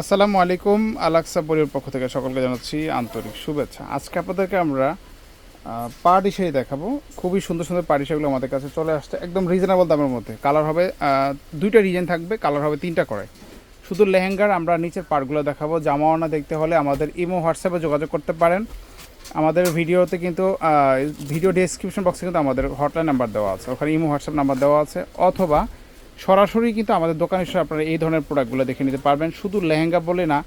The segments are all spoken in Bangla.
আসসালামু আলাইকুম আলাক্সা পরিবার পক্ষ থেকে সকলকে জানাচ্ছি আন্তরিক শুভেচ্ছা। আজকে আপনাদেরকে আমরা পার্টি শাড়ি দেখাবো। খুবই সুন্দর সুন্দর পার্টি শাড়িগুলো আমাদের কাছে চলে আসছে, একদম রিজনেবল দামের মধ্যে। কালার হবে দুইটা ডিজাইন থাকবে কালার হবে তিনটা করে। শুধু লেহেঙ্গার আমরা নিচের পার্টগুলো দেখাবো। জামাওয়ানা দেখতে হলে আমাদের ইমো হোয়াটসঅ্যাপে যোগাযোগ করতে পারেন। আমাদের ভিডিওতে কিন্তু ভিডিও ডেসক্রিপশন বক্সে কিন্তু আমাদের হটলাইন নাম্বার দেওয়া আছে। ওখানে ইমো হোয়াটসঅ্যাপ নাম্বার দেওয়া আছে। অথবা সরাসরি কিন্তু আমাদের দোকানে এসে আপনারা এই ধরনের প্রোডাক্টগুলো দেখে নিতে পারবেন। শুধু লেহেঙ্গা বলে না,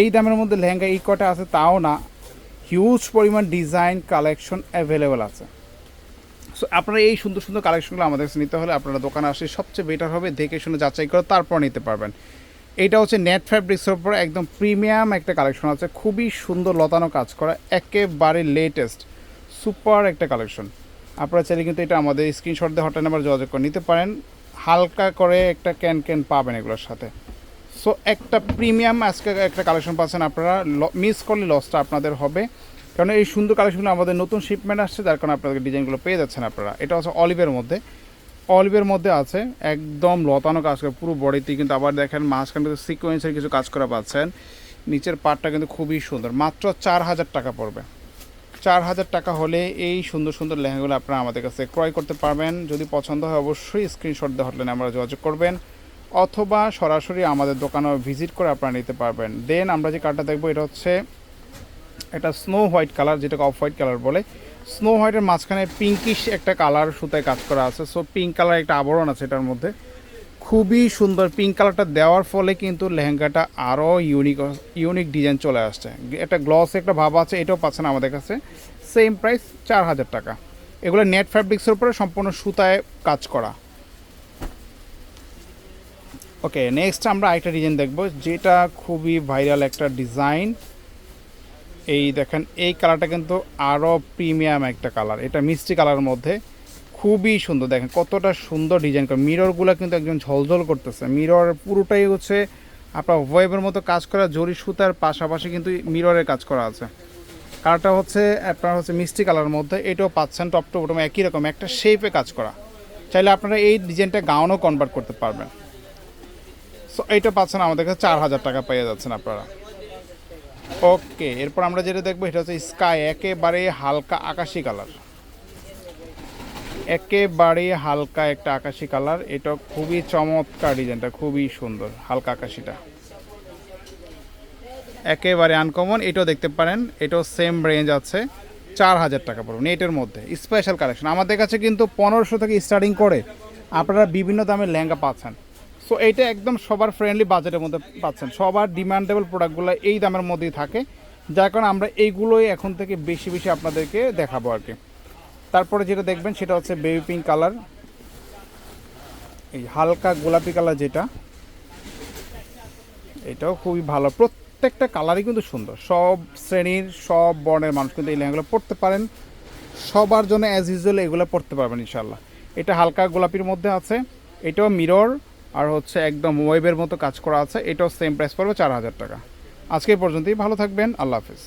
এই দামের মধ্যে লেহেঙ্গা এই কটা আছে তাও না হিউজ পরিমাণ ডিজাইন কালেকশন অ্যাভেলেবেল আছে। সো আপনারা এই সুন্দর সুন্দর কালেকশনগুলো আমাদের কাছে নিতে হলে আপনারা দোকানে আসলে সবচেয়ে বেটার হবে, দেখে শুনে যাচাই করে তারপর নিতে পারবেন। এটা হচ্ছে নেট ফ্যাব্রিক্সের উপর একদম প্রিমিয়াম একটা কালেকশন আছে, খুবই সুন্দর লতানো কাজ করা, একেবারে লেটেস্ট সুপার একটা কালেকশন আপনারা চাইলে কিন্তু এটা আমাদের স্ক্রিনশট দিয়ে হটলাইন নাম্বার যোগাযোগ করে নিতে পারেন। হালকা করে একটা ক্যান ক্যান পাবেন এগুলোর সাথে। সো একটা প্রিমিয়াম আজকে একটা কালেকশন পাচ্ছেন আপনারা। মিস করলে লসটা আপনাদের হবে। কারণ এই সুন্দর কালেকশনগুলো আমাদের নতুন শিপমেন্ট আসছে, যার কারণে আপনাদের ডিজাইনগুলো পেয়ে যাচ্ছেন আপনারা। এটা হচ্ছে অলিভের মধ্যে। অলিভের মধ্যে আছে একদম লতানো কাজ করে, পুরো বডিতে কিন্তু আবার দেখেন মাঝখানে সিকোয়েন্সের কিছু কাজ করা পাচ্ছেন। নিচের পাটটা কিন্তু খুবই সুন্দর। মাত্র চার হাজার টাকা পড়বে। চার হাজার টাকা হলে এই সুন্দর সুন্দর লেহেঙ্গাগুলো আপনারা আমাদের কাছে ক্রয় করতে পারবেন। যদি পছন্দ হয় অবশ্যই স্ক্রিনশট দিয়ে হটলাইনে আমরা যোগাযোগ করবেন অথবা সরাসরি আমাদের দোকানে ভিজিট করে আপনারা নিতে পারবেন। দেন আমরা যে কার্ডটা দেখব এটা হচ্ছে এটা স্নো হোয়াইট কালার যেটাকে অফ হোয়াইট কালার বলে। স্নো হোয়াইটের মাঝখানে পিঙ্কিশ একটা কালার সুতায় কাজ করা আছে। সো পিঙ্ক কালার একটা আবরণ আছে এটার মধ্যে। খুবই সুন্দর পিঙ্ক কালারটা দেওয়ার ফলে কিন্তু লেহেঙ্গাটা আরও ইউনিক ইউনিক ডিজাইন চলে আসছে। একটা গ্লস একটা ভাব আছে, এটাও পাচ্ছেন আমাদের কাছে। সেম প্রাইস চার হাজার টাকা। এগুলো নেট ফ্যাব্রিক্সের উপরে সম্পূর্ণ সুতায় কাজ করা। ওকে নেক্সট আমরা আরেকটা ডিজাইন দেখব, যেটা খুবই ভাইরাল একটা ডিজাইন এই দেখেন, এই কালারটা কিন্তু আরও প্রিমিয়াম একটা কালার এটা মিষ্টি কালারের মধ্যে। খুবই সুন্দর। দেখেন কতটা সুন্দর ডিজাইন করে। মিররগুলো কিন্তু একদম ঝলঝল করতেছে। মিরর পুরোটাই হচ্ছে আপনার ওয়েবের মতো কাজ করা, জরি সুতার পাশাপাশি কিন্তু মিররের কাজ করা আছে। কালারটা হচ্ছে, আপনার হচ্ছে মিষ্টি কালারের মধ্যে। এটাও পাচ্ছেন টপ টু বটম একই রকম, একটা শেপে কাজ করা। চাইলে আপনারা এই ডিজাইনটা গাউনও কনভার্ট করতে পারবেন। সো এইটা পাচ্ছেন আমাদের কাছে চার হাজার টাকা পেয়ে যাচ্ছেন আপনারা। ওকে এরপর আমরা যেটা দেখব, এটা হচ্ছে স্কাই একেবারে হালকা আকাশি কালার একেবারে হালকা একটা আকাশি কালার। এটা খুবই চমৎকার ডিজাইনটা, খুবই সুন্দর, হালকা আকাশিটা। একেবারে আনকমন এটাও দেখতে পারেন, এটাও সেম রেঞ্জ আছে, চার হাজার টাকা পড়বে, নেটের মধ্যে স্পেশাল কালেকশন আমাদের কাছে কিন্তু পনেরোশো থেকে স্টার্টিং করে, আপনারা বিভিন্ন দামের লেহেঙ্গা পাচ্ছেন। সো এইটা একদম সবার ফ্রেন্ডলি বাজেটের মধ্যে পাচ্ছেন। সবার ডিমান্ডেবল প্রোডাক্টগুলো এই দামের মধ্যেই থাকে। যার কারণে আমরা এইগুলোই এখন থেকে বেশি বেশি আপনাদেরকে দেখাবো আর কি। তারপরে যেটা দেখবেন সেটা হচ্ছে বেবি পিঙ্ক কালার এই হালকা গোলাপি কালার যেটা, এটাও খুবই ভালো। প্রত্যেকটা কালারই কিন্তু সুন্দর। সব শ্রেণির, সব বর্ণের মানুষ কিন্তু এই লেহেঙ্গাগুলো পড়তে পারেন। সবার জন্য অ্যাজ ইউজুয়াল এগুলো পড়তে পারবেন ইনশাল্লাহ এটা হালকা গোলাপির মধ্যে আছে। এটাও মিরর আর হচ্ছে একদম ওয়েবের মতো কাজ করা আছে। এটাও সেম প্রাইস পড়বে চার হাজার টাকা। আজকে পর্যন্তই। ভালো থাকবেন। আল্লাহ হাফিজ।